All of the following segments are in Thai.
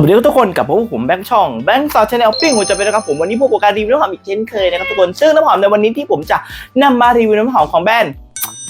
วัสดีทุกคนกับพวกผมแบงค์ช่องแบงค์ซอชาแนลปิ้งหัวใจเป็นนะครับผมวันนี้พวกโปรการรีวิวน้ำหอมอีกเช่นเคยนะครับทุกคนซึ่งน้ำหอมในวันนี้ที่ผมจะนำมารีวิวน้ำหอมของแบรนด์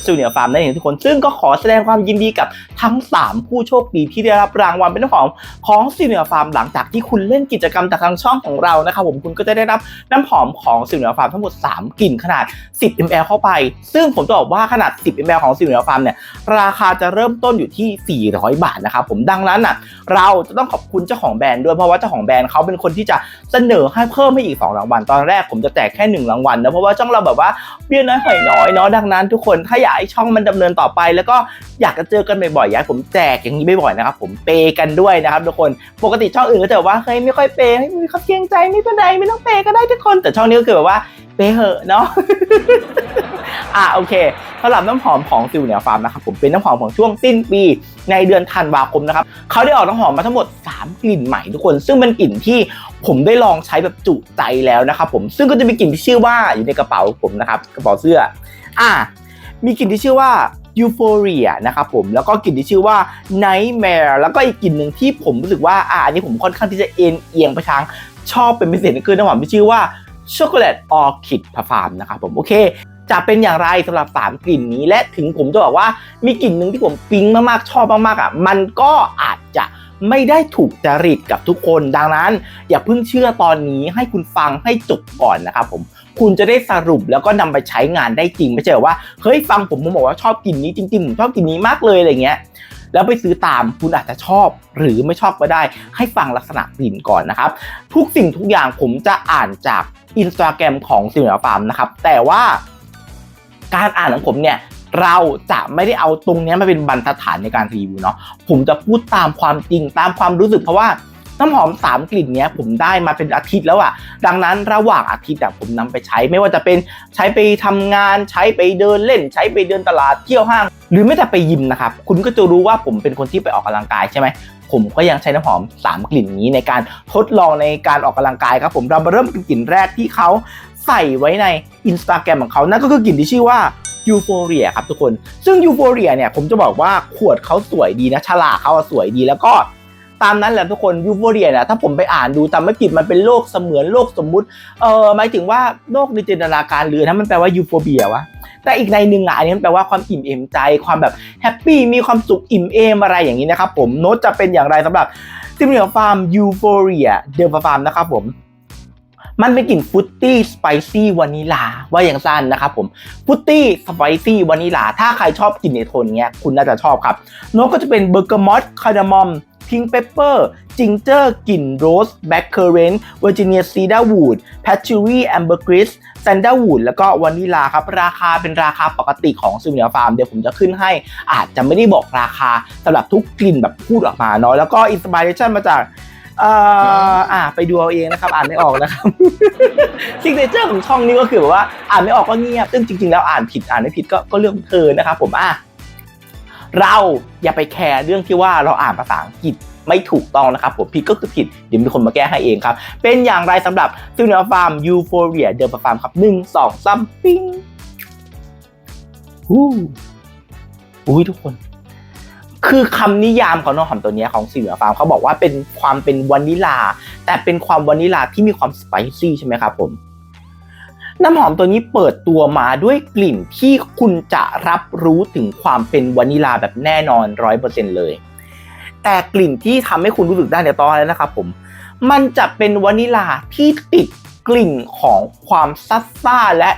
ซูเนียฟาร์มนั่นเองทุกคน ซึ่งก็ขอแสดงความยินดีกับทั้ง 3 ผู้โชคดีที่ได้รับรางวัลเป็นน้ำหอมของซูเนียฟาร์มหลังจากที่คุณเล่นกิจกรรมจากทางช่องของเรานะครับผมคุณก็จะได้รับน้ำหอมของซูเนียฟาร์มทั้งหมด 3 กลิ่นขนาด 10 ml เข้าไป ซึ่งผมจะบอกว่าขนาด 10 ml ของซูเนียฟาร์มเนี่ยราคาจะเริ่มต้นอยู่ที่ 400 บาทนะครับผมดังนั้นอะเราจะต้องขอบคุณเจ้าของแบรนด์ด้วยเพราะว่าเจ้าของแบรนด์เขาเป็นคนที่จะเสนอให้เพิ่มให้อีก 2 รางวัลตอนแรกผมจะแจกแค่ 1 รางวัลนะเพราะว่าช่องเราแบบว่าเบี้ยน้อยหอยน้อยเนาะดังนั้นทุกคนถ้าอยากให้ช่องมันดำเนินต่อไป แล้วก็อยากจะเจอกันบ่อยๆอยากผมแจกอย่างนี้บ่อยๆนะครับผมเปย์กันด้วยนะครับทุกคนปกติช่องอื่นก็จะแบบว่าเฮ้ยไม่ค่อยเปย์ไม่มีเขาเกรงใจไม่เป็นไรไม่ต้องเปย์ก็ได้ทุกคน แต่ช่องนี้ก็คือแบบว่าเปย์เหอะเนาะอะโอเคสำหรับน้ำหอมของซิลเนียฟาร์มนะครับผมเป็นน้ำหอมของช่วงสิ้นปีในเดือนธันวาคมนะครับเขาได้ออกน้ำหอมมาทั้งหมด 3 กลิ่นใหม่ทุกคน ซึ่งเป็นกลิ่นที่ผมได้ลองใช้แบบจุใจแล้วนะครับผมซึ่งก็จะมีกลิ่นที่ชื่อว่าอยู่ในกระเป๋าผมนะครับกระเป๋าเสื้อ อะ มีกลิ่นที่ชื่อว่า Euphoria นะครับผมแล้วก็กลิ่นที่ชื่อว่า Nightmare แล้วก็อีกกลิ่นหนึ่งที่ผมรู้สึกว่าอะอันนี้ผมค่อนข้างที่จะเอ็นเอียงไปทางชอบเป็นพิเศษก็คือน้ำหอมที่ชื่อว่าช็อกโกแลตออร์คิดพาฟาร์มนะครับผมโอเค จะเป็นอย่างไรสำหรับ 3 กลิ่นนี้และถึงผมจะบอกว่ามีกลิ่นหนึ่งที่ผมปิ๊งมากๆชอบมากๆอะมันก็อาจจะไม่ได้ถูกจริตกับทุกคนดังนั้น อย่าเพิ่งเชื่อตอนนี้ให้คุณฟังให้จบก่อนนะครับผม คุณจะได้สรุปแล้วก็นำไปใช้งานได้จริง ไม่ใช่ว่าเฮ้ยฟังผมผมบอกว่าชอบกลิ่นนี้จริงๆผมชอบกลิ่นนี้มากเลยอะไรเงี้ยแล้วไปซื้อตามคุณอาจจะชอบหรือไม่ชอบก็ได้ ให้ฟังลักษณะกลิ่นก่อนนะครับ ทุกสิ่งทุกอย่างผมจะอ่านจากอินสตาแกรมของซิลเนียฟาร์มนะครับแต่ว่าการอ่านของผมเนี่ยเราจะไม่ได้เอาตรงนี้มาเป็นบรรทัดฐานในการรีวิวเนาะผมจะพูดตามความจริงตามความรู้สึกเพราะว่า น้ำหอม 3 กลิ่นเนี้ยผมได้มาเป็นอาทิตย์แล้วอะดังนั้นระหว่างอาทิตย์อะผมนำไปใช้ไม่ว่าจะเป็นใช้ไปทำงานใช้ไปเดินเล่น ใช้ไปเดินตลาดเที่ยวห้าง หรือไม่แต่ไปยิมนะครับคุณก็จะรู้ว่าผมเป็นคนที่ไปออกกำลังกายใช่ไหมผมก็ยังใช้น้ำหอม 3 กลิ่นนี้ในการทดลองในการออกกำลังกายครับผมเรามาเริ่มกันกลิ่นแรกที่เขาใส่ไว้ในอินสตาแกรมของเขานั่นก็คือกลิ่นที่ชื่อว่ายูโฟเรียครับทุกคน ซึ่งยูโฟเรียเนี่ยผมจะบอกว่าขวดเขาสวยดีนะ ฉลากเขาสวยดีแล้วก็ ตามนั้นแหละทุกคนยูโฟเรียเนี่ยถ้าผมไปอ่านดูจำไม่ผิดมันเป็นโลกเสมือนโลกสมมุติเออหมายถึงว่าโลกในจินตนาการหรือถ้ามันแปลว่ายูโฟเบียวะแต่อีกในหนึ่งอะอันนี้มันแปลว่าความอิ่มเอมใจความแบบแฮปปี้มีความสุขอิ่มเอมอะไรอย่างนี้นะครับผมโน้ตจะเป็นอย่างไรสำหรับซิมเนียฟาร์มยูโฟเรียเดลฟาร์มนะครับผมมันเป็นกลิ่นฟุตตี้สไปซี่วานิลาว่าอย่างสั้นนะครับผมฟุตตี้สไปซี่วานิลาถ้าใครชอบกลิ่นในโทนเนี้ยคุณน่าจะชอบครับโน้ตก็จะเป็นเบอร์เกอร์มอสคาร์ดามอม พิงเปปเปอร์จิงเจอร์กลิ่นโรสแบ็คเคอร์เรนต์เวอร์จิเนียซีดาร์วูดแพชชูรี่แอมเบอร์กริสแซนด้าวูดแล้วก็วานิลาครับ ราคาเป็นราคาปกติของซูเนียฟาร์มเดี๋ยวผมจะขึ้นให้ อาจจะไม่ได้บอกราคาสำหรับทุกกลิ่นแบบพูดออกมาเนาะแล้วก็อินสปิเรชันมาจากเอ่ออ่าไปดูเอาเองนะครับ อ่านไม่ออกนะครับซิกเนเจอร์ของช่องนี้ก็คือแบบว่าอ่านไม่ออกก็เงียบซึ่งจริงๆแล้วอ่านผิดอ่านไม่ผิดก็ก็เรื่องของเธอนะครับผมอะ เราอย่าไปแคร์เรื่องที่ว่าเราอ่านภาษาอังกฤษไม่ถูกต้องนะครับผมผิดก็คือผิด เดี๋ยวมีคนมาแก้ให้เองครับ เป็นอย่างไรสำหรับซิลเนียฟาร์มยูโฟเรียเดลฟาร์มครับหนึ่งสองสามปิ้งฮู้อุ้ยทุกคน คือคำนิยามของน้ำหอมตัวนี้ของซิลเนียฟาร์มเขาบอกว่าเป็นความเป็นวานิลา แต่เป็นความวานิลาที่มีความสไปซี่ใช่ไหมครับผม น้ำหอมตัวนี้เปิดตัวมาด้วยกลิ่นที่คุณจะรับรู้ถึงความเป็นวานิลาแบบแน่นอนร้อยเปอร์เซ็นเลย แต่กลิ่นที่ทำให้คุณรู้สึกได้ในตอนนี้นะครับผม มันจะเป็นวานิลาที่ติดกลิ่นของความซัดซ่าและ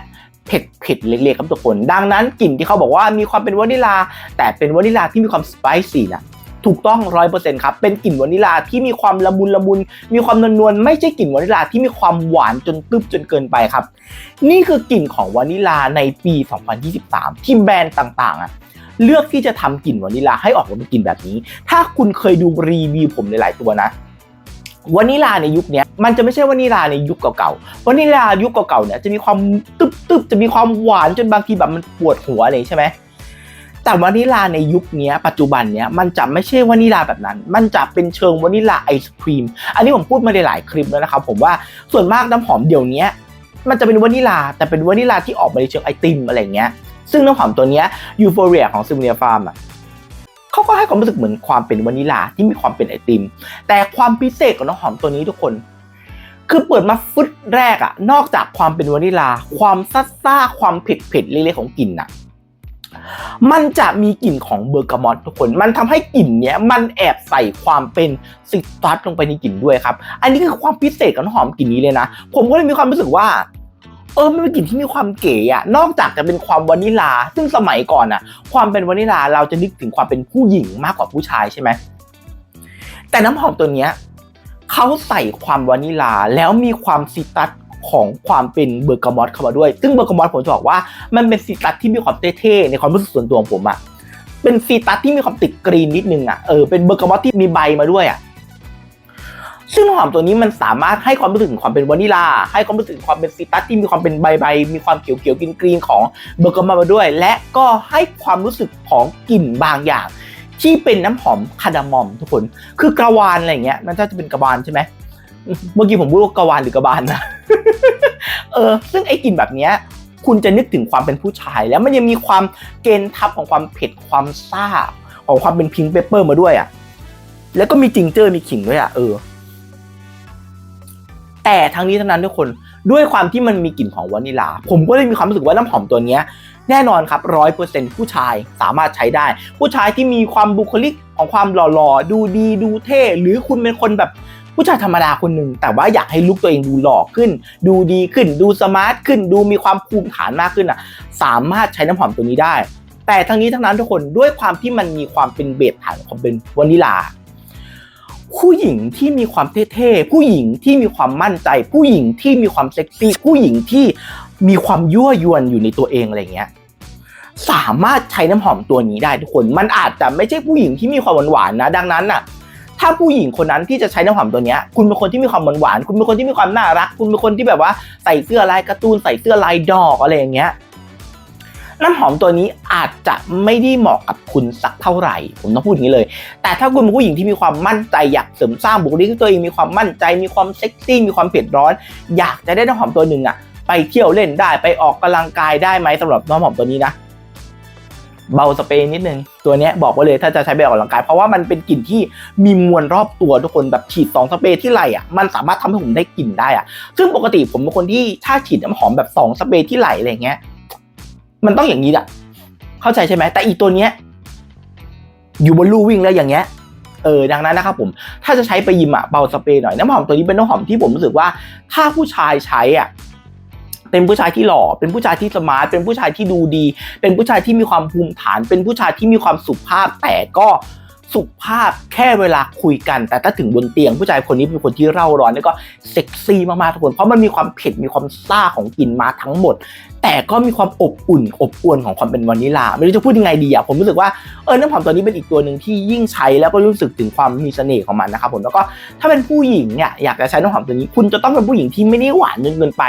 เผ็ดเผ็ดๆเล็กๆครับทุกคน ดังนั้นกลิ่นที่เขาบอกว่ามีความเป็นวานิลา แต่เป็นวานิลาที่มีความสไปซี่นะ ถูกต้องร้อยเปอร์เซ็นต์ครับ เป็นกลิ่นวานิลาที่มีความละมุนละมุน มีความนวลนวลไม่ใช่กลิ่นวานิลาที่มีความหวานจนตึบจนเกินไปครับ นี่คือกลิ่นของวานิลาในปี 2023 ที่แบรนด์ต่างๆอะเลือกที่จะทำกลิ่นวานิลาให้ออกมาเป็นกลิ่นแบบนี้ ถ้าคุณเคยดูรีวิวผมหลาย ๆ ตัวนะวานิลาในยุคนี้มันจะไม่ใช่วานิลาในยุคเก่าๆวานิลายุคเก่าๆเนี่ยจะมีความตึบๆจะมีความหวานจนบางทีแบบมันปวดหัวเลยใช่ไหม แต่วานิลาในยุคนี้ปัจจุบันเนี้ยมันจะไม่ใช่วานิลาแบบนั้น มันจะเป็นเชิงวานิลาไอศครีม อันนี้ผมพูดมาในหลายคลิปแล้วนะครับผมว่าส่วนมากน้ำหอมเดี๋ยวนี้มันจะเป็นวานิลาแต่เป็นวานิลาที่ออกมาในเชิงไอติมอะไรเงี้ย ซึ่งน้ำหอมตัวนี้ยูโฟเรียของซิมเนียฟาร์มอะเขาก็ให้ความรู้สึกเหมือนความเป็นวานิลาที่มีความเป็นไอติม แต่ความพิเศษของน้ำหอมตัวนี้ทุกคน คือเปิดมาฟึดแรกอะนอกจากความเป็นวานิลา ความซ่าซ่าๆความเผ็ดเผ็ดๆเล็กๆของกลิ่นอะ มันจะมีกลิ่นของเบอร์กามอตทุกคน มันทำให้กลิ่นเนี้ยมันแอบใส่ความเป็นซิตรัสลงไปในกลิ่นด้วยครับ อันนี้คือความพิเศษของน้ำหอมกลิ่นนี้เลยนะ ผมก็เลยมีความรู้สึกว่าเออมันเป็นกลิ่นที่มีความเก๋อะนอกจากจะเป็นความวานิลา ซึ่งสมัยก่อนอะความเป็นวานิลาเราจะนึกถึงความเป็นผู้หญิงมากกว่าผู้ชายใช่ไหมแต่น้ำหอมตัวเนี้ยเขาใส่ความวานิลาแล้วมีความซิตรัส ของความเป็นเบอร์กามอตเข้ามาด้วย ซึ่งเบอร์กามอตผมจะบอกว่ามันเป็นซิตรัสที่มีความเท่ๆในความรู้สึกส่วนตัวของผมอะเป็นซิตรัสที่มีความติดกรีนนิดนึงอะเออเป็นเบอร์กามอตที่มีใบมาด้วยอะซึ่งหอมตัวนี้มันสามารถให้ความรู้สึกความเป็นวานิลา ให้ความรู้สึกความเป็นซิตัสที่มีความเป็นใบๆมีความเขียวๆกรีนของเบอร์กามอตมาด้วย และก็ให้ความรู้สึกของกลิ่นบางอย่าง ที่เป็นน้ำหอมคาร์ดามอมทุกคน คือกระวานอะไรเงี้ยมันจะเป็นกระวานใช่ไหมเมื่อกี้ผมพูดว่ากระวานหรือกระบาลนะ เออ ซึ่งไอ้กลิ่นแบบเนี้ยคุณจะนึกถึงความเป็นผู้ชาย แล้วมันยังมีความเกณฑ์ทับของความเผ็ดความซ่าของความเป็นพิงเปเปอร์มาด้วยอะ แล้วก็มีจิงเจอร์มีขิงด้วยอะเออ แต่ทั้งนี้ทั้งนั้นทุกคนด้วยความที่มันมีกลิ่นของวานิลา ผมก็เลยมีความรู้สึกว่าน้ำหอมตัวเนี้ยแน่นอนครับร้อยเปอร์เซ็นผู้ชายสามารถใช้ได้ ผู้ชายที่มีความบุคลิกของความหล่อๆ ดูดีดูเท่ หรือคุณเป็นคนแบบ ผู้ชายธรรมดาคนหนึ่งแต่ว่าอยากให้ลุคตัวเองดูหล่อขึ้น ดูดีขึ้น ดูสมาร์ทขึ้น ดูมีความภูมิฐานมากขึ้นอะ สามารถใช้น้ำหอมตัวนี้ได้ แต่ทั้งนี้ทั้งนั้นทุกคนด้วยความที่มันมีความเป็นเบสฐานของความเป็นวานิลาผู้หญิงที่มีความเท่ๆ ผู้หญิงที่มีความมั่นใจ ผู้หญิงที่มีความเซ็กซี่ ผู้หญิงที่มีความยั่วยวนอยู่ในตัวเองอะไรเงี้ย สามารถใช้น้ำหอมตัวนี้ได้ทุกคน มันอาจจะไม่ใช่ผู้หญิงที่มีความหวานๆนะ ดังนั้นน่ะ ถ้าผู้หญิงคนนั้นที่จะใช้น้ำหอมตัวเนี้ยคุณเป็นคนที่มีความหวานๆคุณเป็นคนที่มีความน่ารัก คุณเป็นคนที่แบบว่าใส่เสื้อลายการ์ตูนใส่เสื้อลายดอกอะไรอย่างเงี้ยน้ำหอมตัวนี้อาจจะไม่ได้เหมาะกับคุณสักเท่าไหร่ ผมต้องพูดอย่างนี้เลย แต่ถ้าคุณเป็นผู้หญิงที่มีความมั่นใจอยากเสริมสร้างบุคลิกตัวเองมีความมั่นใจ มีความเซ็กซี่ มีความเผ็ดร้อน อยากจะได้น้ำหอมตัวหนึ่งอะไปเที่ยวเล่นได้ไปออกกำลังกายได้ไหมสำหรับน้ำหอมตัวนี้นะ เบาสเปรย์นิดนึง ตัวนี้บอกไว้เลยถ้าจะใช้ไปออกกำลังกายเพราะว่ามันเป็นกลิ่นที่มีมวลรอบตัวทุกคนแบบฉีดสองสเปรย์ที่ไหล่อะมันสามารถทำให้ผมได้กลิ่นได้อะ ซึ่งปกติผมเป็นคนที่ถ้าฉีดน้ำหอมแบบสองสเปรย์ที่ไหล่อะไรเงี้ย มันต้องอย่างนี้อะ เข้าใจใช่ไหมแต่อีตัวเนี้ย อยู่บนลู่วิ่งแล้วอย่างเงี้ยเออดังนั้นนะครับผมถ้าจะใช้ไปยิมอะเบาสเปรย์หน่อยน้ำหอมตัวนี้เป็นน้ำหอมที่ผมรู้สึกว่า ถ้าผู้ชายใช้อะ เป็นผู้ชายที่หล่อ เป็นผู้ชายที่สมาร์ท เป็นผู้ชายที่ดูดี เป็นผู้ชายที่มีความภูมิฐาน เป็นผู้ชายที่มีความสุภาพ แต่ก็สุภาพแค่เวลาคุยกัน แต่ถ้าถึงบนเตียงผู้ชายคนนี้เป็นคนที่เร่าร้อนแล้วก็เซ็กซี่มากๆทุกคน เพราะมันมีความเผ็ดมีความซ่าของกลิ่นมาทั้งหมด แต่ก็มีความอบอุ่นอบอวลของความเป็นวานิลา ไม่รู้จะพูดยังไงดีอะผมรู้สึกว่าเออน้ำหอมตัวนี้เป็นอีกตัวหนึ่งที่ยิ่งใช้แล้วก็รู้สึกถึงความมีเสน่ห์ของมันนะครับผมแล้วก็ถ้าเป็นผู้หญิงเนี่ยอยากจะใช้น้ำหอมตัวนี้ คุณจะต้องเป็นผู้หญิงที่ไม่ได้หวานจนเกินไป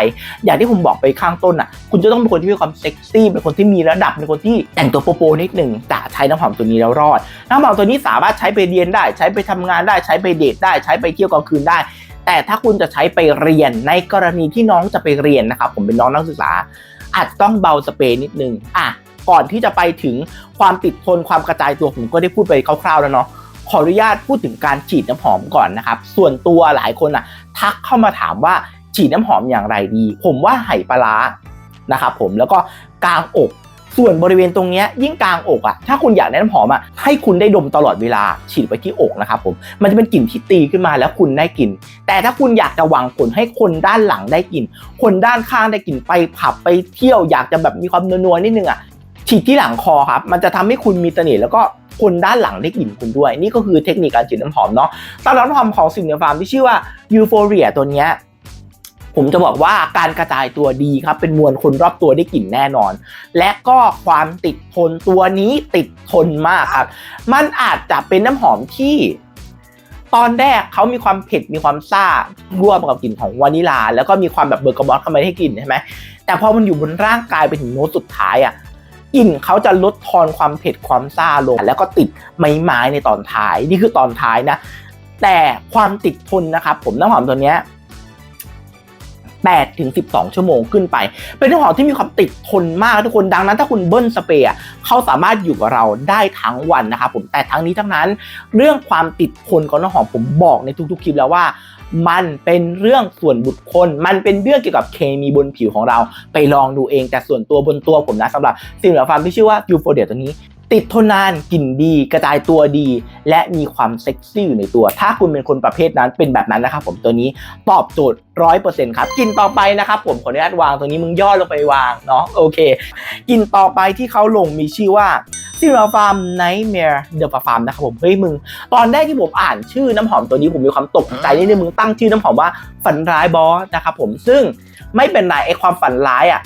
อย่างที่ผมบอกไปข้างต้นอะคุณจะต้องเป็นคนที่มีความเซ็กซี่เป็นคนที่มีระดับเป็นคนที่แต่งตัวโปโปนิดหนึ่งแต่ใช้น้ำหอมตัวนี้แล้วรอด น้ำหอมตัวนี้สามารถใช้ไปเรียนได้ ใช้ไปทำงานได้ใช้ไปเดทได้ใช้ไปเที่ยวกลางคืนได้แต่ถ้าคุณจะใช้ไปเรียนในกรณีที่น้องจะไปเรียนนะครับผมเป็นน้องนักศึกษา อาจต้องเบาสเปรย์นิดนึงอะก่อนที่จะไปถึงความติดทนความกระจายตัวผมก็ได้พูดไปคร่าวๆแล้วเนาะขออนุญาตพูดถึงการฉีดน้ำหอมก่อนนะครับ ส่วนตัวหลายคนอะทักเข้ามาถามว่าฉีดน้ำหอมอย่างไรดี ผมว่าไหปลาร้านะครับผมแล้วก็กลางอก ส่วนบริเวณตรงเนี้ยยิ่งกลางอกอะถ้าคุณอยากได้น้ำหอมอะให้คุณได้ดมตลอดเวลาฉีดไปที่อกนะครับผมมันจะเป็นกลิ่นที่ตีขึ้นมาแล้วคุณได้กลิ่นแต่ถ้าคุณอยากจะหวังผลให้คนด้านหลังได้กลิ่นคนด้านข้างได้กลิ่นไปผับไปเที่ยวอยากจะแบบมีความนัวๆนิดนึงอะฉีดที่หลังคอครับมันจะทำให้คุณมีเสน่ห์แล้วก็คนด้านหลังได้กลิ่นคุณด้วย นี่ก็คือเทคนิคการฉีดน้ำหอมเนาะสำหรับน้ำหอมของสิ่งในฟาร์มที่ชื่อว่ายูโฟเรียตัวเนี้ย ผมจะบอกว่าการกระจายตัวดีครับ เป็นมวลคนรอบตัวได้กลิ่นแน่นอน และก็ความติดทนตัวนี้ติดทนมากครับ มันอาจจะเป็นน้ำหอมที่ ตอนแรกเขามีความเผ็ดมีความซ่าร่วมกับกลิ่นของวานิลา แล้วก็มีความแบบเบอร์กามอสเข้ามาให้กลิ่นใช่ไหมแต่พอมันอยู่บนร่างกายไปถึงโน้ตสุดท้ายอะกลิ่นเขาจะลดทอนความเผ็ดความซ่าลง แล้วก็ติดไม้ไม้ในตอนท้ายนี่คือตอนท้ายนะ แต่ความติดทนนะครับผมน้ำหอมตัวเนี้ย 8ถึง12 ชั่วโมงขึ้นไป เป็นน้ำหอมที่มีความติดทนมากทุกคนดังนั้นถ้าคุณเบิ้ลสเปรย์เขาสามารถอยู่กับเราได้ทั้งวันนะครับผมแต่ทั้งนี้ทั้งนั้น เรื่องความติดทนของน้ำหอมผมบอกในทุกๆคลิปแล้วว่ามันเป็นเรื่องส่วนบุคคล มันเป็นเรื่องเกี่ยวกับเคมีบนผิวของเรา ไปลองดูเองแต่ส่วนตัวบนตัวผมนะสำหรับสิ่งเหล่าฟาร์มที่ชื่อว่ายูโฟเดียตัวนี้ ติดทนนานกลิ่นดี กระจายตัวดี และมีความเซ็กซี่อยู่ในตัว ถ้าคุณเป็นคนประเภทนั้นเป็นแบบนั้นนะครับผมตัวนี้ตอบโจทย์ร้อยเปอร์เซ็นต์ครับกลินต่อไปนะครับผมขออนุญาตวางตัวนี้มึงย่อลงไปวางเนาะโอเคกลินต่อไปที่เขาลงมีชื่อว่าซิราฟาร์มไนท์แมร์เดอะฟาร์มนะครับผมเฮ้ยมึง ตอนแรกที่ผมอ่านชื่อน้ำหอมตัวนี้ผมมีความตกใจนิดนึงมึงตั้งชื่อน้ำหอมว่าฝันร้ายบอสนะครับผมซึ่งไม่เป็นไรไอความฝันร้ายอะ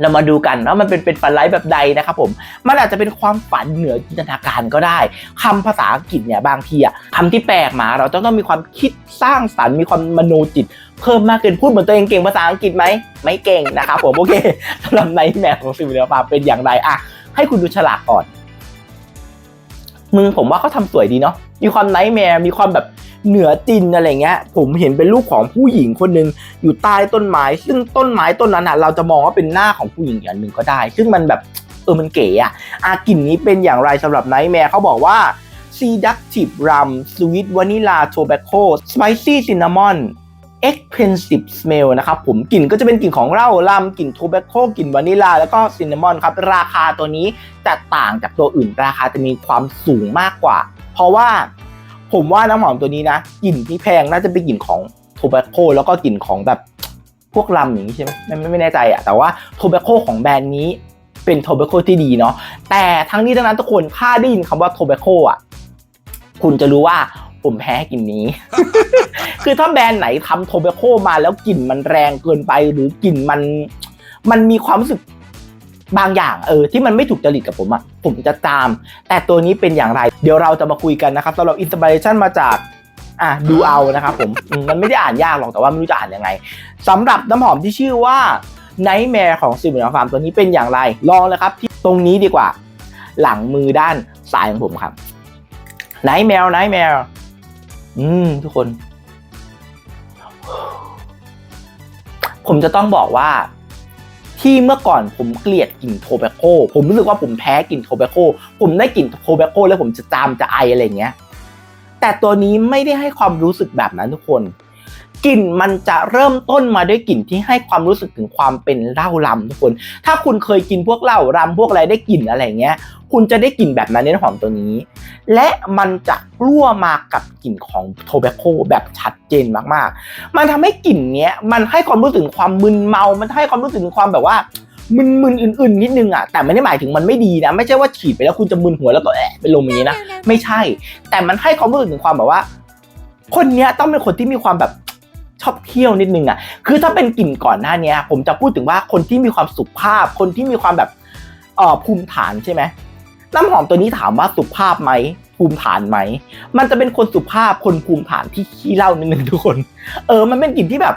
เรามาดูกันว่ามันเป็นเป็นฝันร้ายแบบใดนะครับผมมันอาจจะเป็นความฝันเหนือจินตนาการก็ได้คำภาษาอังกฤษเนี่ยบางทีอะคำที่แปลกมา เราต้องต้องมีความคิดสร้างสรรค์มีความมโนจิต เพิ่มมากเกินพูดเหมือนตัวเองเก่งภาษาอังกฤษไหมไม่เก่งนะครับผมโอเคสำหรับในแมปของซิมเนียฟาเป็นอย่างไรอะให้คุณดูฉลากก่อน มึงผมว่าเขาทำสวยดีเนาะมีความไนท์แมร์มีความแบบ เหนือจินอะไรเงี้ย ผมเห็นเป็นรูปของผู้หญิงคนหนึ่งอยู่ใต้ต้นไม้ ซึ่งต้นไม้ต้นนั้นอะเราจะมองว่าเป็นหน้าของผู้หญิงอย่างหนึ่งก็ได้ ซึ่งมันแบบเออมันเก๋อะอากลิ่นนี้เป็นอย่างไรสำหรับไนท์แมร์เขาบอกว่า seductive rum sweet vanilla tobacco spicy cinnamon expensive smell นะครับผมกลิ่นก็จะเป็นกลิ่นของเหล้าลัมกลิ่นโทเบโคกลิ่นวานิลา แล้วก็ซินนามอนครับ ราคาตัวนี้จะต่างจากตัวอื่นราคาจะมีความสูงมากกว่า เพราะว่า ผมว่าน้ำหอมตัวนี้นะกลิ่นที่แพงน่าจะเป็นกลิ่นของโทเบโคแล้วก็กลิ่นของแบบพวกลัมอย่างนี้ใช่ไหมไม่ไม่แน่ใจอะแต่ว่าโทเบโคของแบรนด์นี้เป็นโทเบโคที่ดีเนาะแต่ทั้งนี้ทั้งนั้นทุกคนถ้าได้ยินคำว่าโทเบโคอะคุณจะรู้ว่าผมแพ้กลิ่นนี้ คือถ้าแบรนด์ไหนทำโทเบโคมาแล้วกลิ่นมันแรงเกินไปหรือกลิ่นมัน มันมีความรู้สึก บางอย่างเออที่มันไม่ถูกจริตกับผมอะผมจะตาม แต่ตัวนี้เป็นอย่างไร เดี๋ยวเราจะมาคุยกันนะครับสำหรับอินสปิเรชันมาจากอะดูเอานะครับผมมมันไม่ได้อ่านยากหรอกแต่ว่าไม่รู้จะอ่านยังไงสำหรับน้ำหอมที่ชื่อว่า Nightmare ของซิมเบอร์ฟาร์มตัวนี้เป็นอย่างไรลองเลยครับที่ตรงนี้ดีกว่า หลังมือด้านซ้ายของผมครับ Nightmare Nightmare อืมทุกคน ผมจะต้องบอกว่า ที่เมื่อก่อนผมเกลียดกลิ่นโทเบโคผมรู้สึกว่าผมแพ้กลิ่นโทเบโคผมได้กลิ่นโทเบโคแล้วผมจะจามจะไออะไรเงี้ยแต่ตัวนี้ไม่ได้ให้ความรู้สึกแบบนั้นทุกคน กลิ่นมันจะเริ่มต้นมาด้วยกลิ่นที่ให้ความรู้สึกถึงความเป็นเหล้าลำทุกคน ถ้าคุณเคยกินพวกเหล้ารำพวกอะไรได้กลิ่นอะไรเงี้ย คุณจะได้กลิ่นแบบนั้นในน้ำหอมตัวนี้ และมันจะรั่วมากับกลิ่นของโทเบโคแบบชัดเจนมากๆ มันทำให้กลิ่นเนี้ยมันให้ความรู้สึกความมึนเมา มันให้ความรู้สึกความแบบว่ามึนๆอื่นๆนิดนึงอะแต่ไม่ได้หมายถึงมันไม่ดีนะ ไม่ใช่ว่าฉีดไปแล้วคุณจะมึนหัวแล้วก็แอะเป็นลมอย่างนี้นะ ไม่ใช่ แต่มันให้ความรู้สึกถึงความแบบว่า คนเนี้ยต้องเป็นคนที่มีความแบบ ชอบเที่ยวนิดนึงอะ คือถ้าเป็นกลิ่นก่อนหน้านี้ผมจะพูดถึงว่าคนที่มีความสุภาพ คนที่มีความแบบเอ่อภูมิฐานใช่ไหมน้ำหอมตัวนี้ถามว่าสุภาพไหมภูมิฐานไหม มันจะเป็นคนสุภาพคนภูมิฐานที่ขี้เล่านิดนึงทุกคน เออ มันเป็นกลิ่นที่แบบ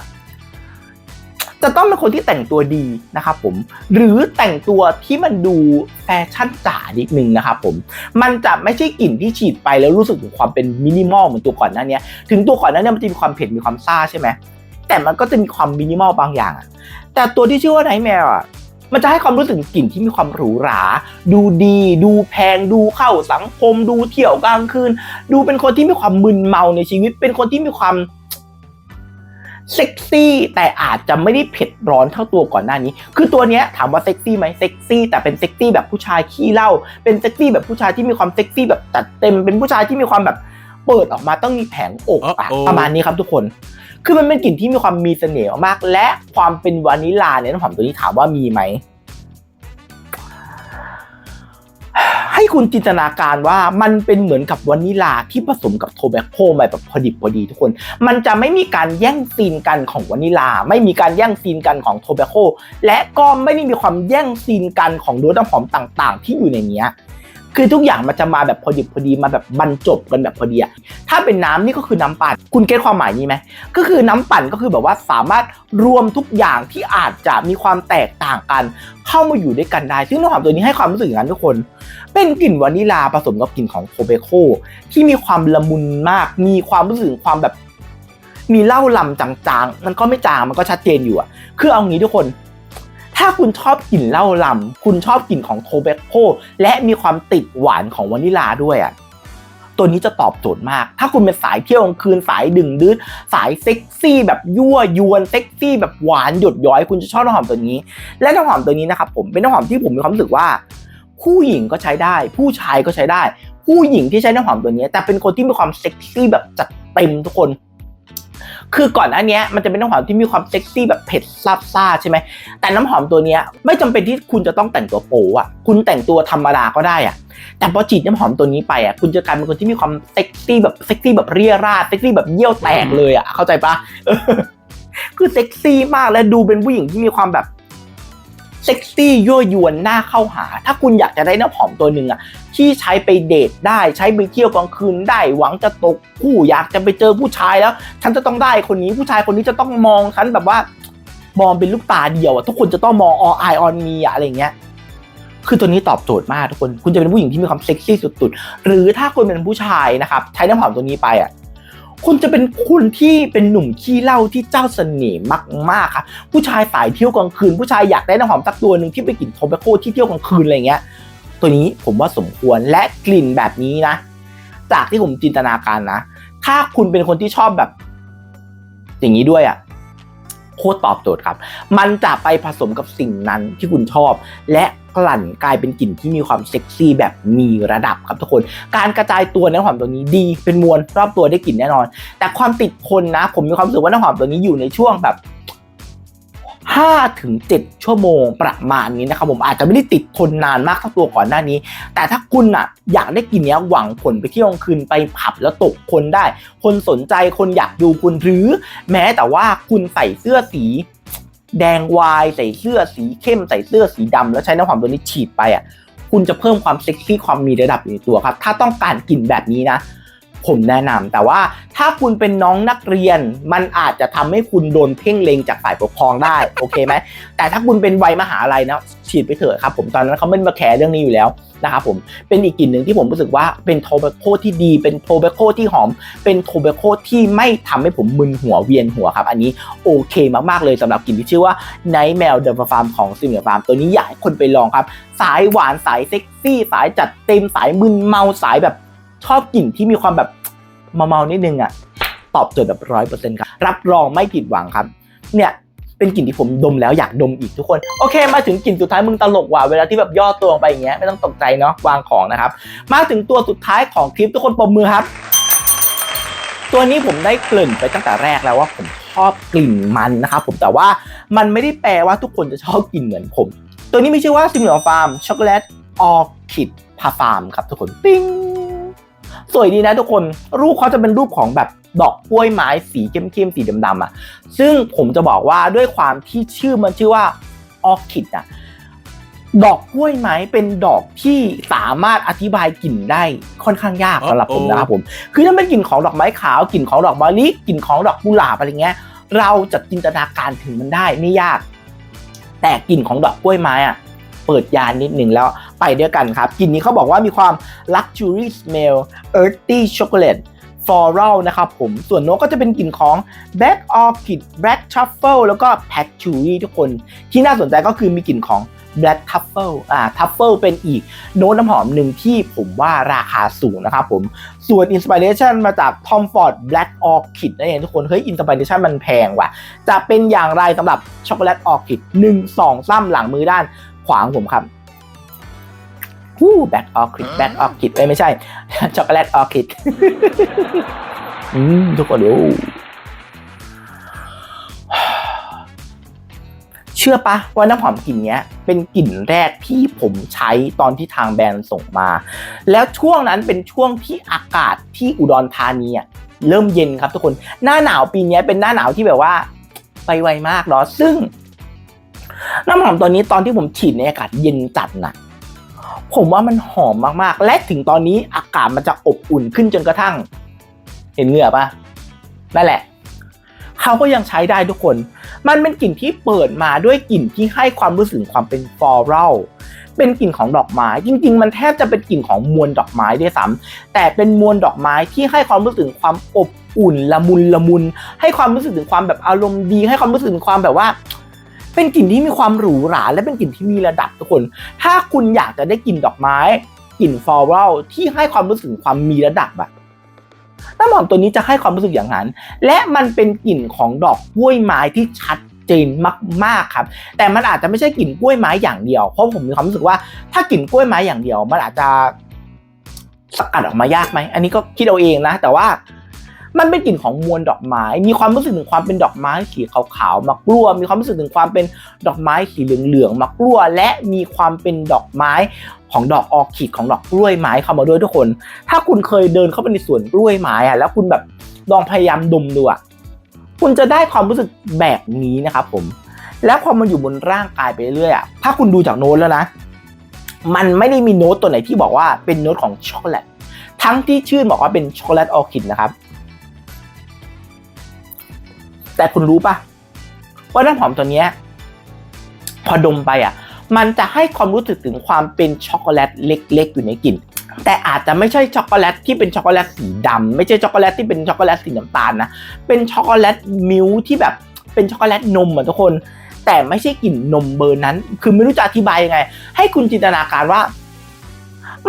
จะต้องเป็นคนที่แต่งตัวดีนะครับผมหรือแต่งตัวที่มันดูแฟชั่นจ๋านิดนึงนะครับผมมันจะไม่ใช่กลิ่นที่ฉีดไปแล้วรู้สึกถึงความเป็นมินิมอลเหมือนตัวก่อนหน้าเนี้ยถึงตัวก่อนหน้าเนี้ยมันจะมีความเผ็ดมีความซ่าใช่ไหมแต่มันก็จะมีความมินิมอลบางอย่างอะแต่ตัวที่ชื่อว่าไนท์แมร์อะมันจะให้ความรู้สึกกลิ่นที่มีความหรูหรา ดูดี ดูแพง ดูเข้าสังคม ดูเที่ยวกลางคืน ดูเป็นคนที่มีความมึนเมาในชีวิต เป็นคนที่มีความ เซ็กซี่แต่อาจจะไม่ได้เผ็ดร้อนเท่าตัวก่อนหน้านี้ คือตัวเนี้ยถามว่าเซ็กซี่ไหมเซ็กซี่แต่เป็นเซ็กซี่แบบผู้ชายขี้เหล้าเป็นเซ็กซี่แบบผู้ชายที่มีความเซ็กซี่แบบจัดเต็ม เป็นผู้ชายที่มีความแบบเปิดออกมาต้องมีแผงอกอะ Uh-oh ประมาณนี้ครับทุกคน คือมันเป็นกลิ่นที่มีความมีเสน่ห์มากๆและความเป็นวานิลลาเนี่ยน้ำหอมตัวนี้ถามว่ามีไหม ให้คุณจินตนาการว่ามันเป็นเหมือนกับวานิลลาที่ผสมกับโทแบคโคมาแบบพอดิบพอดีทุกคน มันจะไม่มีการแย่งซีนกันของวานิลลาไม่มีการแย่งซีนกันของโทแบคโคและก็ไม่ได้มีความแย่งซีนกันของรสน้ำหอมต่างๆ ที่อยู่ในเนี้ย คือทุกอย่างมันจะมาแบบพอดิบพอดีมาแบบบรรจบกันแบบพอดีอะถ้าเป็นน้ำนี่ก็คือน้ำปั่น คุณเก็ตความหมายนี้ไหมก็คือน้ำปั่นก็คือแบบว่าสามารถรวมทุกอย่างที่อาจจะมีความแตกต่างกัน เข้ามาอยู่ด้วยกันได้ ซึ่งน้ำหอมตัวนี้ให้ความรู้สึกอย่างนั้นทุกคน เป็นกลิ่นวานิลาผสมกับกลิ่นของโทเบโคที่มีความละมุนมาก มีความรู้สึกความแบบมีเหล้าลำจางๆ มันก็ไม่จาง มันก็ชัดเจนอยู่อะคือเอางี้ทุกคน ถ้าคุณชอบกลิ่นเหล้าลำคุณชอบกลิ่นของโทเบโคและมีความติดหวานของวานิลาด้วยอะตัวนี้จะตอบโจทย์มาก ถ้าคุณเป็นสายเที่ยวกลางคืนสายดึงดื้นสายเซ็กซี่แบบยั่วยวนเซ็กซี่แบบหวานหยดย้อยคุณจะชอบน้ำหอมตัวนี้ และน้ำหอมตัวนี้นะครับผมเป็นน้ำหอมที่ผมมีความรู้สึกว่า ผู้หญิงก็ใช้ได้ ผู้ชายก็ใช้ได้ ผู้หญิงที่ใช้น้ำหอมตัวนี้ แต่เป็นคนที่มีความเซ็กซี่แบบจัดเต็มทุกคน คือก่อนหน้านี้มันจะเป็นน้ำหอมที่มีความเซ็กซี่แบบเผ็ดซาบซ่าใช่ไหมแต่น้ำหอมตัวเนี้ยไม่จำเป็นที่คุณจะต้องแต่งตัวโป๊อะคุณแต่งตัวธรรมดาก็ได้อะแต่พอฉีดน้ำหอมตัวนี้ไปอะคุณจะกลายเป็นคนที่มีความเซ็กซี่แบบเซ็กซี่แบบเรียราดเซ็กซี่แบบเยี่ยวแตกเลยอะเข้าใจปะคือเซ็กซี่มากและดูเป็นผู้หญิงที่มีความแบบ เซ็กซี่ยั่วยวนหน้าเข้าหา ถ้าคุณอยากจะได้น้ำหอมตัวหนึ่งอะที่ใช้ไปเดทได้ใช้ไปเที่ยวกลางคืนได้หวังจะตกคู่อยากจะไปเจอผู้ชายแล้ว ฉันจะต้องได้คนนี้ผู้ชายคนนี้จะต้องมองฉันแบบว่ามองเป็นลูกตาเดียวอะทุกคนจะต้องมอง all eye on me อะอะไรเงี้ยคือตัวนี้ตอบโจทย์มากทุกคน คุณจะเป็นผู้หญิงที่มีความเซ็กซี่สุดๆ หรือถ้าคุณเป็นผู้ชายนะครับ ใช้น้ำหอมตัวนี้ไปอะ คุณจะเป็นคนที่เป็นหนุ่มขี้เหล้าที่เจ้าเสน่ห์มากๆครับผู้ชายสายเที่ยวกลางคืน ผู้ชายอยากได้น้ำหอมสักตัวหนึ่งที่ไปกลิ่นโทเบโคที่เที่ยวกลางคืนอะไรเงี้ย ตัวนี้ผมว่าสมควรและกลิ่นแบบนี้นะ จากที่ผมจินตนาการนะ ถ้าคุณเป็นคนที่ชอบแบบ อย่างนี้ด้วยอะโคตรตอบโจทย์ครับ มันจะไปผสมกับสิ่งนั้นที่คุณชอบ และ กลั่นกลายเป็นกลิ่นที่มีความเซ็กซี่แบบมีระดับครับทุกคน การกระจายตัวน้ำหอมตัวนี้ดีเป็นมวลรอบตัวได้กลิ่นแน่นอน แต่ความติดคนนะ ผมมีความรู้สึกว่าน้ำหอมตัวนี้อยู่ในช่วงแบบ5ถึง7ชั่วโมงประมาณนี้นะครับผมอาจจะไม่ได้ติดทนนานมากเท่าตัวก่อนหน้านี้ แต่ถ้าคุณอะอยากได้กลิ่นเนี้ยหวังผลไปเที่ยวกลางคืนไปผับแล้วตกคนได้ คนสนใจคนอยากดูคุณหรือ แม้แต่ว่าคุณใส่เสื้อสี แดงวายใส่เสื้อสีเข้มใส่เสื้อสีดำแล้วใช้น้ำหอมตัวนี้ฉีดไปอะคุณจะเพิ่มความเซ็กซี่ความมีระดับอยู่ในตัวครับ ถ้าต้องการกลิ่นแบบนี้นะ ผมแนะนำแต่ว่าถ้าคุณเป็นน้องนักเรียน มันอาจจะทำให้คุณโดนเพ่งเลงจากฝ่ายปกครองได้โอเคไหมแต่ถ้าคุณเป็นวัยมหาลัยนะฉีดไปเถอะครับ ผมตอนนั้นเขาไม่มาแคร์เรื่องนี้อยู่แล้วนะครับผมเป็นอีกกลิ่นหนึ่งที่ผมรู้สึกว่าเป็นโทเบโคที่ดี เป็นโทเบโคที่หอม เป็นโทเบโคที่ไม่ทำให้ผมมึนหัวเวียนหัวครับ อันนี้โอเคมากๆเลยสำหรับกลิ่นที่ชื่อว่า Night m a l เดอร์ฟาร์มของซิมเนอร์ฟาร์มตัวนี้อยากให้คนไปลองครับ สายหวานสายเซ็กซี่ สายจัดเต็มสายมึนเมาสายแบบ ชอบกลิ่นที่มีความแบบเมาๆนิดนึงอะ ตอบโจทย์แบบร้อยเปอร์เซ็นต์ครับรับรองไม่ผิดหวังครับ เนี่ยเป็นกลิ่นที่ผมดมแล้วอยากดมอีกทุกคน โอเค มาถึงกลิ่นสุดท้ายมึงตลกว่ะเวลาที่แบบย่อตัวลงไปอย่างเงี้ยไม่ต้องตกใจเนาะวางของนะครับ มาถึงตัวสุดท้ายของคลิปทุกคนปมมือครับ ตัวนี้ผมได้กลิ่นไปตั้งแต่แรกแล้วว่าผมชอบกลิ่นมันนะครับผมแต่ว่ามันไม่ได้แปลว่าทุกคนจะชอบกลิ่นเหมือนผม ตัวนี้มีชื่อว่าซิมเหลือฟาร์มช็อกโกแลตออคิดพาฟาร์มครับทุกคนปิ้ง สวยดีนะทุกคนรูปเขาจะเป็นรูปของแบบดอกกล้วยไม้สีเข้มๆสีดำๆอะ ซึ่งผมจะบอกว่าด้วยความที่ชื่อมันชื่อว่าออคิดอะดอกกล้วยไม้เป็นดอกที่สามารถอธิบายกลิ่นได้ค่อนข้างยากสำหรับผมนะครับผม คือถ้าเป็นกลิ่นของดอกไม้ขาวกลิ่นของดอกมะลิกลิ่นของดอกกุหลาบอะไรเงี้ย เราจะจินตนาการถึงมันได้ไม่ยาก แต่กลิ่นของดอกกล้วยไม้อะ เปิดยานนิดหนึ่งแล้ว ไปด้วยกันครับกลิ่นนี้เขาบอกว่ามีความ luxury smell earthy chocolate floral นะครับผม ส่วนโน้ตก็จะเป็นกลิ่นของ black orchid black truffle แล้วก็ patchouli ทุกคน ที่น่าสนใจก็คือมีกลิ่นของ black truffle อ่า truffle เป็นอีกโน้ตน้ำหอมหนึ่งที่ผมว่าราคาสูงนะครับผม ส่วน inspiration มาจาก Tom Ford Black Orchid นั่นเองทุกคน เฮ้ย inspiration มันแพงว่ะ จะเป็นอย่างไรสำหรับช็อกโกแลตออร์คิดหนึ่งสองซ้ำหลังมือด้านขวาของผมครับ ฮู้แบ็กออคิดแบ็กออคิดเอ้ยไม่ใช่ ช็อกโกแลตออคิดอืมทุกคนเดี๋ยวเชื่อปะว่าน้ำหอมกลิ่นเนี้ย เป็นกลิ่นแรกที่ผมใช้ตอนที่ทางแบรนด์ส่งมา แล้วช่วงนั้นเป็นช่วงที่อากาศที่อุดรธานีอะเริ่มเย็นครับทุกคนหน้าหนาวปีนี้เป็นหน้าหนาวที่แบบว่า ไปไวมากเนาะซึ่ง น้ำหอมตัวนี้ตอนที่ผมฉีดในอากาศเย็นจัดนะ ผมว่ามันหอมมากๆ และถึงตอนนี้อากาศมันจะอบอุ่นขึ้นจนกระทั่ง เห็นเหงื่อปะนั่นแหละ เขาก็ยังใช้ได้ทุกคน มันเป็นกลิ่นที่เปิดมาด้วยกลิ่นที่ให้ความรู้สึกความเป็นฟลอรัลเป็นกลิ่นของดอกไม้ จริง ๆ มันแทบจะเป็นกลิ่นของมวลดอกไม้ด้วยซ้ำแต่เป็นมวลดอกไม้ที่ให้ความรู้สึกความอบอุ่นละมุนละมุน ให้ความรู้สึกถึงความแบบอารมณ์ดี ให้ความรู้สึกถึงความแบบว่า เป็นกลิ่นที่มีความหรูหรา และเป็นกลิ่นที่มีระดับทุกคน ถ้าคุณอยากจะได้กลิ่นดอกไม้กลิ่นฟลอเรลที่ให้ความรู้สึกความมีระดับอะน้ำหอมตัวนี้จะให้ความรู้สึกอย่างนั้น และมันเป็นกลิ่นของดอกกล้วยไม้ที่ชัดเจนมากๆครับ แต่มันอาจจะไม่ใช่กลิ่นกล้วยไม้อย่างเดียว เพราะผมมีความรู้สึกว่าถ้ากลิ่นกล้วยไม้อย่างเดียว มันอาจจะสกัดออกมายากไหม อันนี้ก็คิดเอาเองนะ แต่ว่า มันเป็นกลิ่นของมวลดอกไม้ มีความรู้สึกถึงความเป็นดอกไม้สีขาวๆมากลัว มีความรู้สึกถึงความเป็นดอกไม้สีเหลืองๆมากลัว และมีความเป็นดอกไม้ของดอกออคิดของดอกกล้วยไม้เข้ามาด้วยทุกคน ถ้าคุณเคยเดินเข้าไปในสวนกล้วยไม้อะแล้วคุณแบบลองพยายามดมดูอะคุณจะได้ความรู้สึกแบบนี้นะครับผม แล้วพอมันอยู่บนร่างกายไปเรื่อยอะถ้าคุณดูจากโน้ตแล้วนะ มันไม่ได้มีโน้ตตัวไหนที่บอกว่าเป็นโน้ตของช็อกโกแลต ทั้งที่ชื่อบอกว่าเป็นช็อกโกแลตออคิดนะครับ แต่คุณรู้ปะว่าน้ำหอมตัวเนี้ยพอดมไปอะ มันจะให้ความรู้สึกถึงความเป็นช็อกโกแลตเล็ก ๆ อยู่ในกลิ่น แต่อาจจะไม่ใช่ช็อกโกแลตที่เป็นช็อกโกแลตสีดำไม่ใช่ช็อกโกแลตที่เป็นช็อกโกแลตสีน้ำตาลนะ เป็นช็อกโกแลตมิลค์ที่แบบเป็นช็อกโกแลตนมเหมือนทุกคน แต่ไม่ใช่กลิ่นนมเบอร์นั้น คือไม่รู้จะอธิบายยังไง ให้คุณจินตนาการว่า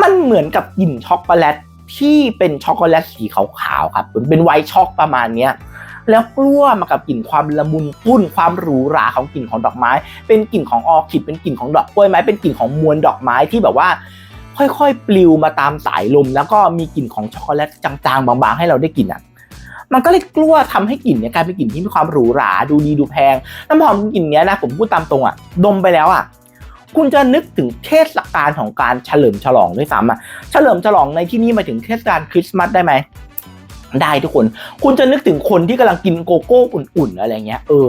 มันเหมือนกับกลิ่นช็อกโกแลตที่เป็นช็อกโกแลตสีขาวๆครับเป็นไวท์ช็อกประมาณเนี้ย แล้วกลัวมากับกลิ่นความละมุนปุ้นความหรูหราของกลิ่นของดอกไม้ เป็นกลิ่นของออคิดเป็นกลิ่นของดอกกล้วยไม้เป็นกลิ่นของมวลดอกไม้ที่แบบว่าค่อยๆ ปลิวมาตามสายลม แล้วก็มีกลิ่นของช็อกโกแลตจางๆ บางๆ ให้เราได้กลิ่นอะ มันก็เลยกลัวทำให้กลิ่นเนี่ยกลายเป็นกลิ่นที่มีความหรูหราดูดีดูแพง น้ำหอมกลิ่นเนี้ยนะผมพูดตามตรงอะ ดมไปแล้วอะ คุณจะนึกถึงเทศกาลของการเฉลิมฉลองด้วยซ้ำอะ เฉลิมฉลองในที่นี้หมายถึงเทศกาลคริสต์มาสได้ไหม ได้ทุกคน คุณจะนึกถึงคนที่กำลังกินโกโก้อุ่นๆอะไรเงี้ยเออ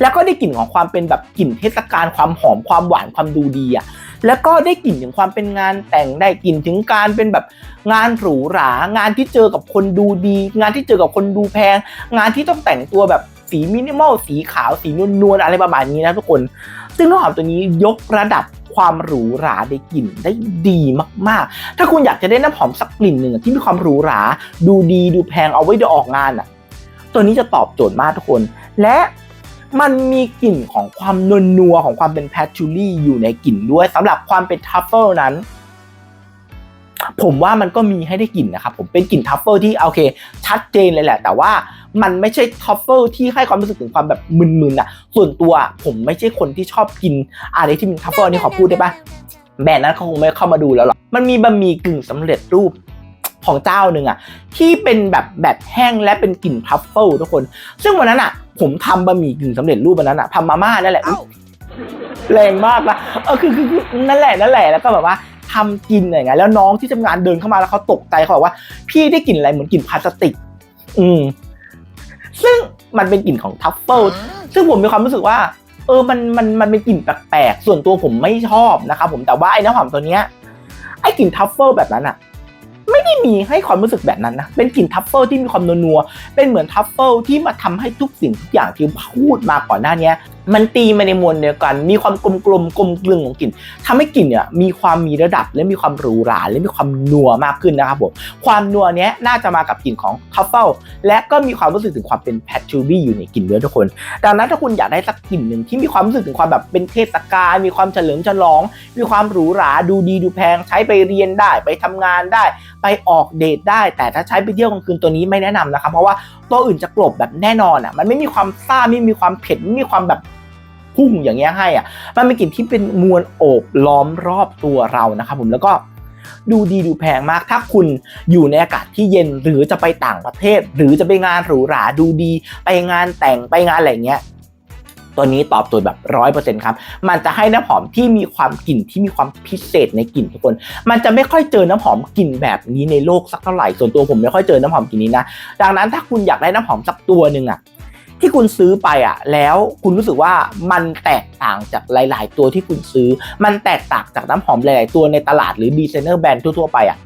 แล้วก็ได้กลิ่นของความเป็นแบบกลิ่นเทศกาลความหอมความหวานความดูดีอะแล้วก็ได้กลิ่นถึงความเป็นงานแต่งได้กลิ่นถึงการเป็นแบบงานหรูหรางานที่เจอกับคนดูดี งานที่เจอกับคนดูแพง งานที่ต้องแต่งตัวแบบสีมินิมอลสีขาวสีนวลๆอะไรประมาณนี้นะทุกคน ซึ่งน้ำหอมตัวนี้ยกระดับ ความหรูหราในกลิ่นได้ดีมากๆ ถ้าคุณอยากจะได้น้ำหอมสักกลิ่นหนึ่งที่มีความหรูหรา ดูดีดูแพงเอาไว้เดี๋ยวออกงานอะ ตัวนี้จะตอบโจทย์มากทุกคน และมันมีกลิ่นของความนวลนัวของความเป็นแพทชูรี่อยู่ในกลิ่นด้วยสำหรับความเป็นทัฟเฟิลนั้น ผมว่ามันก็มีให้ได้กลิ่นนะครับผมเป็นกลิ่นทัฟเฟิลที่โอเค ชัดเจนเลยแหละ แต่ว่ามันไม่ใช่ทัฟเฟิลที่ให้ความรู้สึกถึงความแบบมึนๆอะ ส่วนตัวผมไม่ใช่คนที่ชอบกินอะไรที่เป็นทัฟเฟิลนี่ขอพูดได้ปะแบรนด์นั้นเขาคงไม่เข้ามาดูแล้วหรอกมันมีบะหมี่กึ่งสำเร็จรูปของเจ้าหนึ่งอะที่เป็นแบบแบบแห้งและเป็นกลิ่นทัฟเฟิลทุกคน ซึ่งวันนั้นอะ ผมทำบะหมี่กึ่งสำเร็จรูปวันนั้นอะทำมาม่านั่นแหละแรงมากนะเออคือคือคือนั่นแหละนั่นแหละแล้วก็แบบว่า ทำกินอะไรเงี้ยแล้วน้องที่ทำงานเดินเข้ามาแล้วเขาตกใจเขาบอกว่า พี่ได้กลิ่นอะไรเหมือนกลิ่นพลาสติก อืม ซึ่งมันเป็นกลิ่นของทัฟเฟิลซึ่งผมมีความรู้สึกว่า เออมันมันมันเป็นกลิ่นแปลกๆส่วนตัวผมไม่ชอบนะครับผมแต่ว่าไอ้น้ำหอมตัวเนี้ยไอ้กลิ่นทัฟเฟิลแบบนั้นอะไม่ได้มีให้ความรู้สึกแบบนั้นนะ เป็นกลิ่นทัฟเฟิลที่มีความนัวๆ เป็นเหมือนทัฟเฟิลที่มาทำให้ทุกสิ่งทุกอย่างที่พูดมาก่อนหน้าเนี้ย มันตีมาในมวลเดียวกัน มีความกลมกลมกลมกลึงของกลิ่นทำให้กลิ่นเนี่ยมีความมีระดับและมีความหรูหราและมีความนัวมากขึ้นนะครับผมความนัวเนี้ยน่าจะมากับกลิ่นของทัฟเฟิลและก็มีความรู้สึกถึงความเป็นแพชชูรี่อยู่ในกลิ่นด้วยทุกคน ดังนั้นถ้าคุณอยากได้สักกลิ่นหนึ่งที่มีความรู้สึกถึงความแบบเป็นเทศกาลมีความเฉลิมฉลอง มีความหรูหราดูดีดูแพง ใช้ไปเรียนได้ไปทำงานได้ ไปออกเดทได้ แต่ถ้าใช้ไปเที่ยวกลางคืนตัวนี้ไม่แนะนำนะครับเพราะว่าตัวอื่นจะกลบแบบแน่นอนอะมันไม่มีความซ่าไม่มีความเผ็ดไม่มีความแบบ พุ่งอย่างเงี้ยให้อะมันเป็นกลิ่นที่เป็นมวลโอบล้อมรอบตัวเรานะครับผมแล้วก็ดูดีดูแพงมาก ถ้าคุณอยู่ในอากาศที่เย็นหรือจะไปต่างประเทศ หรือจะไปงานหรูหราดูดี ไปงานแต่งไปงานอะไรเงี้ยตัวนี้ตอบโจทย์แบบร้อยเปอร์เซ็นต์ครับ มันจะให้น้ำหอมที่มีความกลิ่นที่มีความพิเศษในกลิ่นทุกคน มันจะไม่ค่อยเจอน้ำหอมกลิ่นแบบนี้ในโลกสักเท่าไหร่ ส่วนตัวผมไม่ค่อยเจอน้ำหอมกลิ่นนี้นะ ดังนั้นถ้าคุณอยากได้น้ำหอมสักตัวหนึ่งอะ ที่คุณซื้อไปอะ แล้วคุณรู้สึกว่ามันแตกต่างจากหลาย ๆ ตัวที่คุณซื้อ มันแตกต่างจากน้ำหอมหลาย ๆ ตัวในตลาดหรือดีไซเนอร์แบรนด์ทั่ว ๆ ไปอะ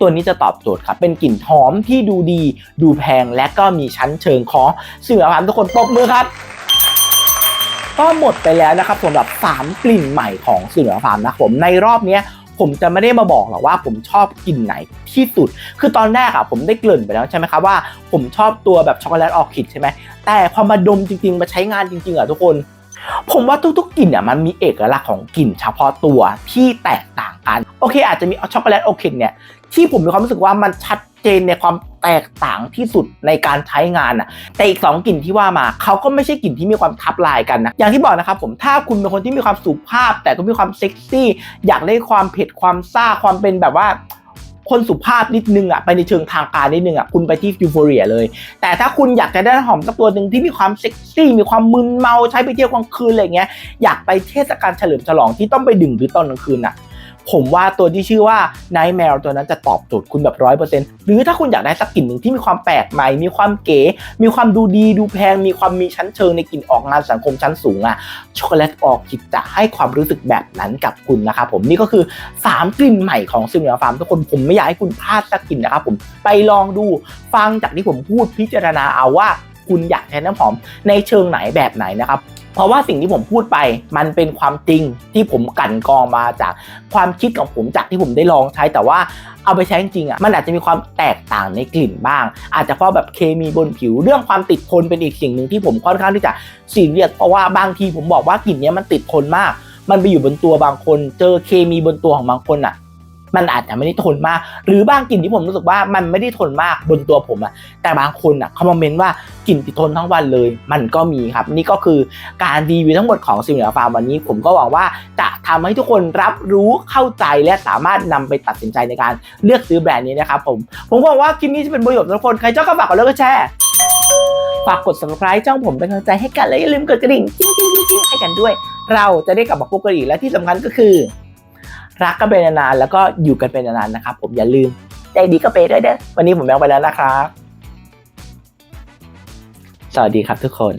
ตัวนี้จะตอบโจทย์ครับ เป็นกลิ่นหอมที่ดูดี ดูแพงและก็มีชั้นเชิงของสิ่งหวานทุกคนปรบมือครับ ก็หมดไปแล้วนะครับสำหรับ 3 กลิ่นใหม่ของสิวเหนือฟาร์มนะผมในรอบนี้ ผมจะไม่ได้มาบอกหรอกว่าผมชอบกลิ่นไหนที่สุด คือตอนแรกอะผมได้เกริ่นไปแล้วใช่ไหมครับว่าผมชอบตัวแบบช็อกโกแลตออคิดใช่ไหมแต่พอมาดมจริงๆ มาใช้งานจริงๆอะทุกคน ผมว่าทุกๆกลิ่นอะมันมีเอกลักษณ์ของกลิ่นเฉพาะตัวที่แตกต่างกัน โอเค อาจจะมีช็อกโกแลตโอเคเนี่ย ที่ผมมีความรู้สึกว่ามันชัดเจนในความแตกต่างที่สุดในการใช้งานอะ แต่อีก 2กลิ่นที่ว่ามาเขาก็ไม่ใช่กลิ่นที่มีความทับลายกันนะ อย่างที่บอกนะครับผมถ้าคุณเป็นคนที่มีความสุภาพ แต่ก็มีความเซ็กซี่ อยากได้ความเผ็ดความซ่าความเป็นแบบว่าคนสุภาพนิดนึงอะไปในเชิงทางการนิดนึงอะคุณไปที่ยูโฟเรียเลย แต่ถ้าคุณอยากจะได้หอมสักตัวหนึ่งที่มีความเซ็กซี่ มีความมึนเมาใช้ไปเที่ยวกลางคืนอะไรเงี้ยอยากไปเทศกาลเฉลิมฉลองที่ต้องไปดื่มหรือตอนกลางคืนน่ะ ผมว่าตัวที่ชื่อว่า Nightmare ตัวนั้นจะตอบโจทย์คุณแบบร้อยเปอร์เซ็นต์หรือถ้าคุณอยากได้สักกลิ่นหนึ่งที่มีความแปลกใหม่ มีความเก๋ มีความดูดีดูแพง มีความมีชั้นเชิงในกลิ่นออกงานสังคมชั้นสูงอะช็อกโกแลตออร์คิดจะให้ความรู้สึกแบบนั้นกับคุณนะครับผมนี่ก็คือ 3 กลิ่นใหม่ของซิมเนียฟาร์มทุกคนผมไม่อยากให้คุณพลาดสักกลิ่นนะครับผมไปลองดูฟังจากที่ผมพูดพิจารณาเอาว่าคุณอยากใช้น้ำหอมในเชิงไหนแบบไหนนะครับ เพราะว่าสิ่งที่ผมพูดไปมันเป็นความจริงที่ผมกั่นกองมาจากความคิดของผมจากที่ผมได้ลองใช้แต่ว่าเอาไปใช้จริงๆอะมันอาจจะมีความแตกต่างในกลิ่นบ้าง อาจจะเพราะแบบเคมีบนผิวเรื่องความติดทนเป็นอีกสิ่งหนึ่งที่ผมค่อนข้างที่จะซีเรียสเพราะว่าบางทีผมบอกว่ากลิ่นเนี้ยมันติดทนมาก มันไปอยู่บนตัวบางคน เจอเคมีบนตัวของบางคนอะ มันอาจจะไม่ได้ทนมาก หรือบางกลิ่นที่ผมรู้สึกว่ามันไม่ได้ทนมากบนตัวผมอะแต่บางคนอะเขามาเมนว่ากลิ่นติดทนทั้งวันเลย มันก็มีครับ นี่ก็คือการรีวิวทั้งหมดของซิลเนียฟาร์มวันนี้ ผมก็หวังว่าจะทำให้ทุกคนรับรู้เข้าใจและสามารถนำไปตัดสินใจในการเลือกซื้อแบรนด์นี้นะครับผมผมหวังว่าคลิปนี้จะเป็นประโยชน์สำหรับทุกคนใครชอบก็ฝากกดไลค์กดแชร์ฝากกด subscribe ช่องผมเป็นกำลังใจให้กันและอย่าลืมกดกระดิ่งจิ้งจิ้งจิ้งจิ้งให้กันด้วย เราจะได้กลับมาพบกันอีกและที่สำคัญก็คือ รักกันเป็นนานๆแล้วก็อยู่กันเป็นนานๆนะครับผมอย่าลืมใจดีก็เปด้วยเด้อวันนี้ผมแบงไปแล้วนะครับ สวัสดีครับทุกคน